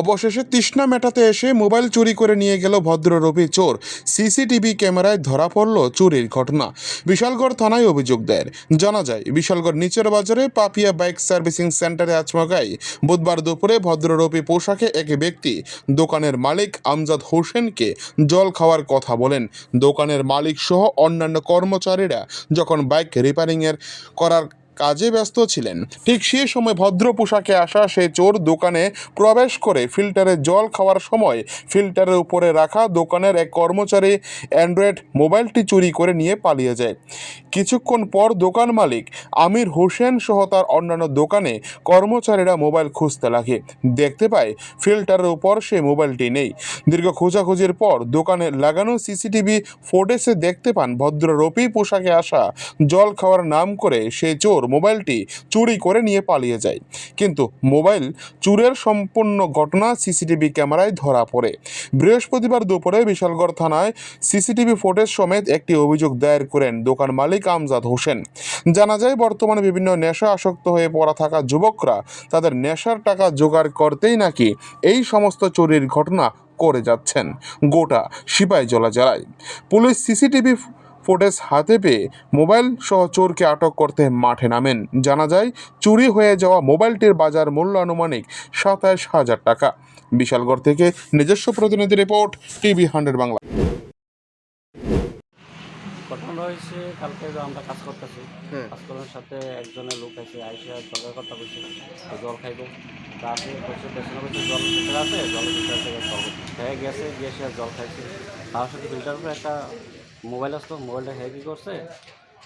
অবশেষে তৃষ্ণা মেটাতে এসে মোবাইল চুরি করে নিয়ে গেল ভদ্ররূপী চোর। সিসিটিভি ক্যামেরায় ধরা পড়ল চুরির ঘটনা। বিশালগড় থানায় অভিযোগ দেয় জানা যায়, বিশালগড় নিচের বাজারে পাপিয়া বাইক সার্ভিসিং সেন্টারে আচমকাই বুধবার দুপুরে ভদ্ররূপী পোশাকে এক ব্যক্তি দোকানের মালিক আমজাদ হোসেনকে জল খাওয়ার কথা বলেন। দোকানের মালিক সহ অন্যান্য কর্মচারীরা যখন বাইক রিপেয়ারিংয়ের করার কাজে ব্যস্ত ছিলেন। ঠিক সেই সময় ভদ্র পোশাকে আসা সেই চোর দোকানে প্রবেশ করে ফিল্টারে জল খাওয়ার সময় ফিল্টারের উপরে রাখা দোকানের এক কর্মচারী অ্যান্ড্রয়েড মোবাইলটি চুরি করে নিয়ে পালিয়ে যায়। কিছুক্ষণ পর দোকান মালিক আমির হোসেন সহ তার অন্যান্য দোকানে কর্মচারীরা মোবাইল খুঁজতে লাগে। দেখতে পায় ফিল্টারের উপর সে মোবাইলটি নেই। দীর্ঘ খোঁজাখুঁজির পর দোকানে লাগানো সিসিটিভি ফুটেজে দেখতে পান ভদ্র রপি পোশাকে আসা জল খাওয়ার নাম করে সে চোর মোবাইলটি চুরি করে নিয়ে পালিয়ে যায়। কিন্তু মোবাইল চুরের সম্পূর্ণ ঘটনা সিসিটিভি ক্যামেরায় ধরা পড়ে। বৃহস্পতিবার দুপুরে বিশালগড় থানায় সিসিটিভি ফুটেজ সমেত একটি অভিযোগ দায়ের করেন দোকান মালিক আমজাদ হোসেন। জানা যায়, বর্তমানে বিভিন্ন নেশা আসক্ত হয়ে পড়া থাকা যুবকরা তাদের নেশার টাকা জোগাড় করতেই নাকি এই সমস্ত চুরির ঘটনা করে যাচ্ছেন গোটা সিপাই জলা জেলায়। পুলিশ সিসিটিভি ফুটেজ হাতে পেয়ে মোবাইল সহ চোরকে আটক করতে মাঠে নামেন। জানা যায় চুরি হয়ে যাওয়া মোবাইলটির বাজার মূল্য আনুমানিক সাতাশ হাজার টাকা। বিশালগড় থেকে নিজস্ব প্রতিনিধি রিপোর্ট টিভি হান্ড্রেড বাংলা। ঘটনা হয়েছে কালকে যে আমরা কাজ করতেছি হ্যাঁ। কাজ করার সাথে একজনের লোক আছে আইসা জলের কথা বলছে জল খাইবো। বলছে পেছনে বলছে জল ভিতরে আছে জলের ভিতরে থেকে জল হয়ে গেছে গিয়ে সে জল খাইছে। তার সাথে ফিল্টার উপরে একটা মোবাইল আসলো মোবাইলটা হ্যাঁ কী করছে।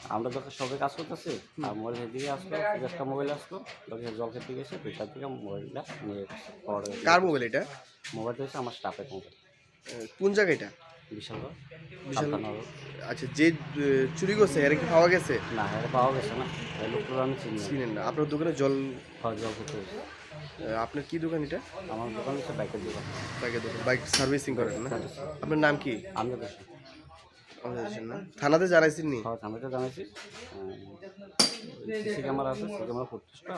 আমরা যখন সবাই কাজ করতেছি আর মোবাইল দিকে আসলো একটা মোবাইল আসলো সে জল খেতে গেছে ফিল্টার থেকে মোবাইলটা নিয়ে গেছে। কার মোবাইল এটা? মোবাইলটা হচ্ছে আমার স্টাফের মোবাইল। কোন জায়গা এটা? বিশাল বিশাল- আচ্ছা যে চুরি করছে এর কি পাওয়া গেছে? না এটা পাওয়া গেছে না। লোকগুলো আমি চিনি না। চিনেন না। আপনার দোকানে জল জল খেতে হয়েছে আপনার কি দোকান এটা? আমার দোকান হচ্ছে বাইকের দোকান। বাইকের দোকান বাইক সার্ভিসিং করেন না? আপনার নাম কি? আমি তো থানাতে জানাইছেন নি? থানাতে আমি তো জানাইছি। সিসি ক্যামেরা আছে সিসি ক্যামেরা ফুটেজটা